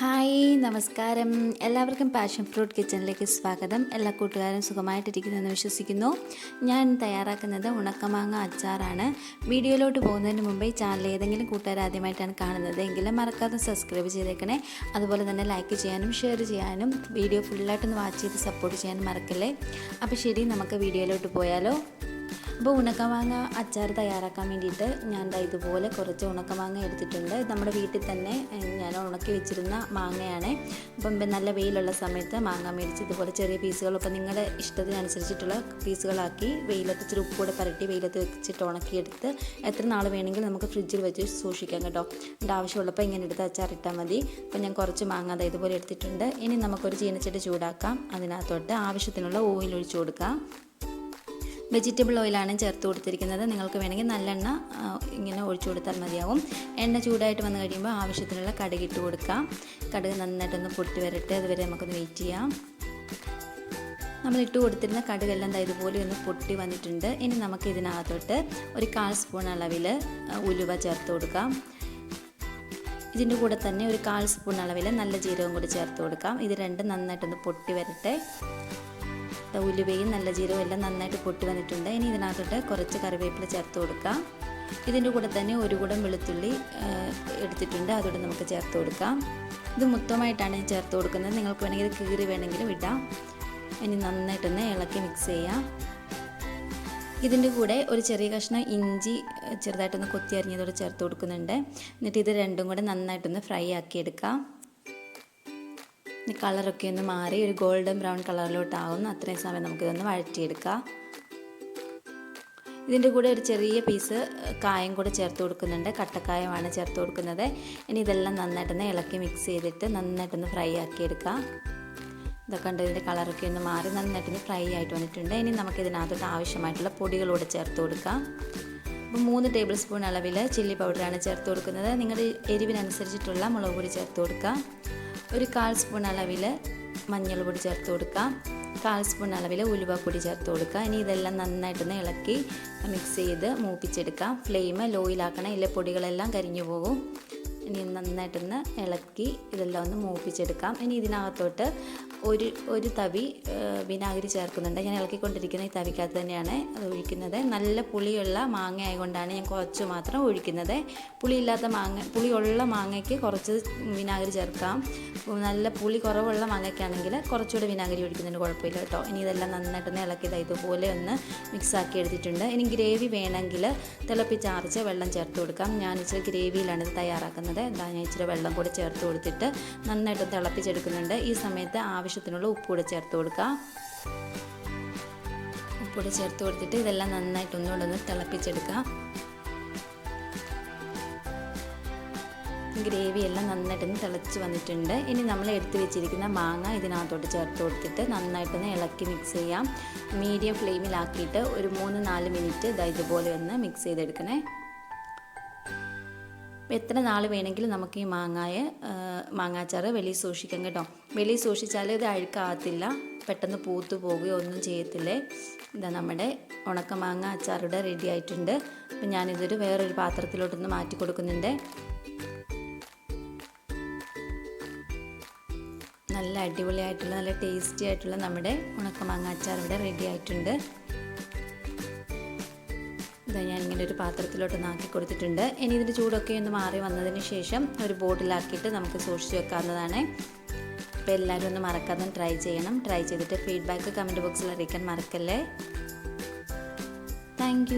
Hi നമസ്കാരം. എല്ലാവർക്കും passion fruit കിച്ചണിലേക്ക് സ്വാഗതം. എല്ലാ കൂട്ടുകാരും സുഖമായിട്ടിരിക്കുന്നെന്ന് വിശ്വസിക്കുന്നു. ഞാൻ തയ്യാറാക്കുന്നത് ഉണക്കമാങ്ങ അച്ചാറാണ്. വീഡിയോയിലോട്ട് പോകുന്നതിന് മുമ്പ് ചാനൽ ഏതെങ്കിലും കൂട്ടുകാർ ആദ്യമായിട്ടാണ് കാണുന്നത് എങ്കിലും മറക്കാതെ സബ്സ്ക്രൈബ് ചെയ്തേക്കണേ. അതുപോലെ തന്നെ ലൈക്ക് ചെയ്യാനും ഷെയർ ചെയ്യാനും വീഡിയോ ഫുള്ളായിട്ടൊന്ന് വാച്ച് ചെയ്ത് സപ്പോർട്ട് ചെയ്യാനും മറക്കല്ലേ? അപ്പോൾ ശരി നമുക്ക് വീഡിയോയിലോട്ട് പോയാലോ. അപ്പോൾ ഉണക്കമാങ്ങ അച്ചാർ തയ്യാറാക്കാൻ വേണ്ടിയിട്ട് ഞാൻ ഇതുപോലെ കുറച്ച് ഉണക്കമാങ്ങ എടുത്തിട്ടുണ്ട്. നമ്മുടെ വീട്ടിൽ തന്നെ ഞാൻ ഉണക്കി വെച്ചിരുന്ന മാങ്ങയാണ്. അപ്പം നല്ല വെയിലുള്ള സമയത്ത് മാങ്ങ മേടിച്ച് ഇതുപോലെ ചെറിയ പീസുകളൊക്കെ നിങ്ങളുടെ ഇഷ്ടത്തിനനുസരിച്ചിട്ടുള്ള പീസുകളാക്കി വെയിലത്ത് ഇച്ചിരി ഉപ്പൂടെ പരട്ടി വെയിലത്ത് വെച്ചിട്ട് ഉണക്കിയെടുത്ത് എത്ര നാൾ വേണമെങ്കിലും നമുക്ക് ഫ്രിഡ്ജിൽ വെച്ച് സൂക്ഷിക്കാം കേട്ടോ. എന്റെ ആവശ്യമുള്ളപ്പോൾ ഇങ്ങനെ എടുത്ത് അച്ചാറിട്ടാൽ മതി. അപ്പം ഞാൻ കുറച്ച് മാങ്ങ ദാ ഇതുപോലെ എടുത്തിട്ടുണ്ട്. ഇനി നമുക്കൊരു ചീനച്ചട്ടി ചൂടാക്കാം. അതിനകത്തോട്ട് ആവശ്യത്തിനുള്ള ഓയിൽ ഒഴിച്ചു കൊടുക്കാം. വെജിറ്റബിൾ ഓയിലാണ് ചേർത്ത് കൊടുത്തിരിക്കുന്നത്. നിങ്ങൾക്ക് വേണമെങ്കിൽ നല്ലെണ്ണ ഇങ്ങനെ ഒഴിച്ചു കൊടുത്താൽ മതിയാവും. എണ്ണ ചൂടായിട്ട് വന്നു കഴിയുമ്പോൾ ആവശ്യത്തിനുള്ള കടുക് ഇട്ട് കൊടുക്കാം കടുക് നന്നായിട്ടൊന്ന് പൊട്ടി വരട്ടെ. അതുവരെ നമുക്കൊന്ന് വെയിറ്റ് ചെയ്യാം. നമ്മൾ ഇട്ട് കൊടുത്തിരുന്ന കടുകെല്ലാം ഇതുപോലെ ഒന്ന് പൊട്ടി വന്നിട്ടുണ്ട്. ഇനി നമുക്ക് ഇതിനകത്തോട്ട് ഒരു കാൽ സ്പൂൺ അളവിൽ ഉലുവ ചേർത്ത് കൊടുക്കാം. ഇതിന്റെ കൂടെ തന്നെ ഒരു കാൽ സ്പൂൺ അളവിൽ നല്ല ജീരകം കൂടി ചേർത്ത് കൊടുക്കാം. ഇത് രണ്ടും നന്നായിട്ടൊന്ന് പൊട്ടി വരട്ടെ. ഉലുവയും നല്ല ജീരകവും എല്ലാം നന്നായിട്ട് പൊട്ടി വന്നിട്ടുണ്ട്. ഇനി ഇതിനകത്തോട്ട് കുറച്ച് കറിവേപ്പില ചേർത്ത് കൊടുക്കാം. ഇതിന്റെ കൂടെ തന്നെ ഒരു കൂടം വെളുത്തുള്ളി എടുത്തിട്ടുണ്ട്. അതോടെ നമുക്ക് ചേർത്ത് കൊടുക്കാം. ഇത് മൊത്തമായിട്ടാണ് ഞാൻ ചേർത്ത് കൊടുക്കുന്നത്. നിങ്ങൾക്ക് വേണമെങ്കിൽ കീറി വേണമെങ്കിലും ഇടാം. ഇനി നന്നായിട്ടൊന്ന് ഇളക്കി മിക്സ് ചെയ്യാം. ഇതിന്റെ കൂടെ ഒരു ചെറിയ കഷ്ണം ഇഞ്ചി ചെറുതായിട്ടൊന്ന് കൊത്തി അരിഞ്ഞതോടെ ചേർത്ത് കൊടുക്കുന്നുണ്ട്. എന്നിട്ട് ഇത് രണ്ടും കൂടെ നന്നായിട്ടൊന്ന് ഫ്രൈ ആക്കി എടുക്കാം. കളറൊക്കെ ഒന്ന് മാറി ഒരു ഗോൾഡൻ ബ്രൗൺ കളറിലോട്ടാവുന്നു അത്രയും സമയം നമുക്കിതൊന്ന് വഴറ്റിയെടുക്കാം. ഇതിന്റെ കൂടെ ഒരു ചെറിയ പീസ് കായം കൂടെ ചേർത്ത് കൊടുക്കുന്നുണ്ട്. കട്ടക്കായമാണ് ചേർത്ത് കൊടുക്കുന്നത്. ഇനി ഇതെല്ലാം നന്നായിട്ടൊന്ന് ഇളക്കി മിക്സ് ചെയ്തിട്ട് നന്നായിട്ടൊന്ന് ഫ്രൈ ആക്കിയെടുക്കാം. ഇതൊക്കെ ഉണ്ട് ഇതിന്റെ കളറൊക്കെ ഒന്ന് മാറി നന്നായിട്ടൊന്ന് ഫ്രൈ ആയിട്ട് വന്നിട്ടുണ്ട്. ഇനി നമുക്ക് ഇതിനകത്തോട്ട് ആവശ്യമായിട്ടുള്ള പൊടികളൂടെ ചേർത്ത് കൊടുക്കാം. അപ്പോൾ മൂന്ന് ടേബിൾ സ്പൂൺ അളവിൽ ചില്ലി പൗഡറാണ് ചേർത്ത് കൊടുക്കുന്നത്. നിങ്ങളുടെ എരിവിനനുസരിച്ചിട്ടുള്ള മുളക് പൊടി ചേർത്ത് കൊടുക്കാം. ഒരു കാൽ സ്പൂൺ അളവിൽ മഞ്ഞൾപ്പൊടി ചേർത്ത് കൊടുക്കാം. കാൽ സ്പൂൺ അളവിൽ ഉലുവപ്പൊടി ചേർത്ത് കൊടുക്കുക ഇനി ഇതെല്ലാം നന്നായിട്ടൊന്ന് ഇളക്കി മിക്സ് ചെയ്ത് മൂപ്പിച്ചെടുക്കാം. ഫ്ലെയിം ലോയിലാക്കണം ഇല്ല പൊടികളെല്ലാം കരിഞ്ഞു പോകും. ഇനി നന്നായിട്ടൊന്ന് ഇളക്കി ഇതെല്ലാം ഒന്ന് മൂപ്പിച്ചെടുക്കാം. ഇനി ഇതിനകത്തോട്ട് ഒരു ഒരു തവി വിനാഗിരി ചേർക്കുന്നുണ്ട്. ഞാൻ ഇളക്കിക്കൊണ്ടിരിക്കുന്ന ഈ തവിക്കകത്ത് തന്നെയാണ് അത് ഒഴിക്കുന്നത്. നല്ല പുളിയുള്ള മാങ്ങ ആയതുകൊണ്ടാണ് ഞാൻ കുറച്ച് മാത്രം ഒഴിക്കുന്നത്. പുളിയില്ലാത്ത മാങ്ങ പുളിയുള്ള മാങ്ങയ്ക്ക് കുറച്ച് വിനാഗിരി ചേർക്കാം. നല്ല പുളി കുറവുള്ള മലക്കാണെങ്കിൽ കുറച്ചുകൂടെ വിനാഗിരി ഒഴിക്കുന്നതിന് കുഴപ്പമില്ല കേട്ടോ. ഇനി ഇതെല്ലാം നന്നായിട്ട് നന്നായിട്ടൊന്ന് ഇളക്കിയത് ഇതുപോലെ ഒന്ന് മിക്സ് ആക്കി എടുത്തിട്ടുണ്ട്. ഇനി ഗ്രേവി വേണമെങ്കിൽ തിളപ്പിച്ചാർച്ച് വെള്ളം ചേർത്ത് കൊടുക്കാം. ഞാൻ ഇച്ചിരി ഗ്രേവിയിലാണ് ഇത് തയ്യാറാക്കുന്നത്. എന്താ ഞാൻ ഇച്ചിരി വെള്ളം കൂടി ചേർത്ത് കൊടുത്തിട്ട് നന്നായിട്ട് തിളപ്പിച്ചെടുക്കുന്നുണ്ട്. ഈ സമയത്ത് ആവശ്യത്തിനുള്ള ഉപ്പ് കൂടെ ചേർത്ത് കൊടുക്കാം. ഉപ്പ് ഉപ്പൂടെ ചേർത്ത് കൊടുത്തിട്ട് ഇതെല്ലാം നന്നായിട്ട് ഒന്നുകൂടെ ഒന്ന് തിളപ്പിച്ചെടുക്കാം. ഗ്രേവി എല്ലാം നന്നായിട്ടൊന്ന് തിളച്ച് വന്നിട്ടുണ്ട്. ഇനി നമ്മൾ എടുത്തു വെച്ചിരിക്കുന്ന മാങ്ങ ഇതിനകത്തോട്ട് ചേർത്ത് കൊടുത്തിട്ട് നന്നായിട്ടൊന്ന് ഇളക്കി മിക്സ് ചെയ്യാം. മീഡിയം ഫ്ലെയിമിലാക്കിയിട്ട് ഒരു മൂന്ന് നാല് മിനിറ്റ് ഇതാ ഇതുപോലെ ഒന്ന് മിക്സ് ചെയ്തെടുക്കണേ. എത്ര നാൾ വേണമെങ്കിലും നമുക്ക് ഈ മാങ്ങായ മാങ്ങാച്ചാറ് വെളിയിൽ സൂക്ഷിക്കാം കേട്ടോ. വെളിയിൽ സൂക്ഷിച്ചാൽ ഇത് അഴുക്കാകത്തില്ല. പെട്ടെന്ന് പൂത്തു പോവുകയോ ഒന്നും ചെയ്യത്തില്ലേ? ഇതാ നമ്മുടെ ഉണക്ക മാങ്ങ അച്ചാറിവിടെ റെഡി ആയിട്ടുണ്ട്. അപ്പം ഞാനിതൊരു വേറൊരു പാത്രത്തിലോട്ടൊന്ന് മാറ്റി കൊടുക്കുന്നുണ്ട്. അടിപൊളിയായിട്ടുള്ള നല്ല ടേസ്റ്റി ആയിട്ടുള്ള നമ്മുടെ ഉണക്കമാങ്ങ അച്ചാർ ഇവിടെ റെഡി ആയിട്ടുണ്ട്. ഇതാ ഞാൻ ഇങ്ങനെ ഒരു പാത്രത്തിലോട്ട് നാക്കി കൊടുത്തിട്ടുണ്ട്. ഇനി ഇതിന്റെ ചൂടൊക്കെ ഒന്ന് മാറി വന്നതിന് ശേഷം ഒരു ബോട്ടിലാക്കിയിട്ട് നമുക്ക് സൂക്ഷിച്ച് വെക്കാവുന്നതാണ്. അപ്പോൾ എല്ലാവരും ഒന്ന് മറക്കാതെ ട്രൈ ചെയ്യണം. ട്രൈ ചെയ്തിട്ട് ഫീഡ്ബാക്ക് കമന്റ് ബോക്സിൽ അറിയിക്കാൻ മറക്കല്ലേ. താങ്ക്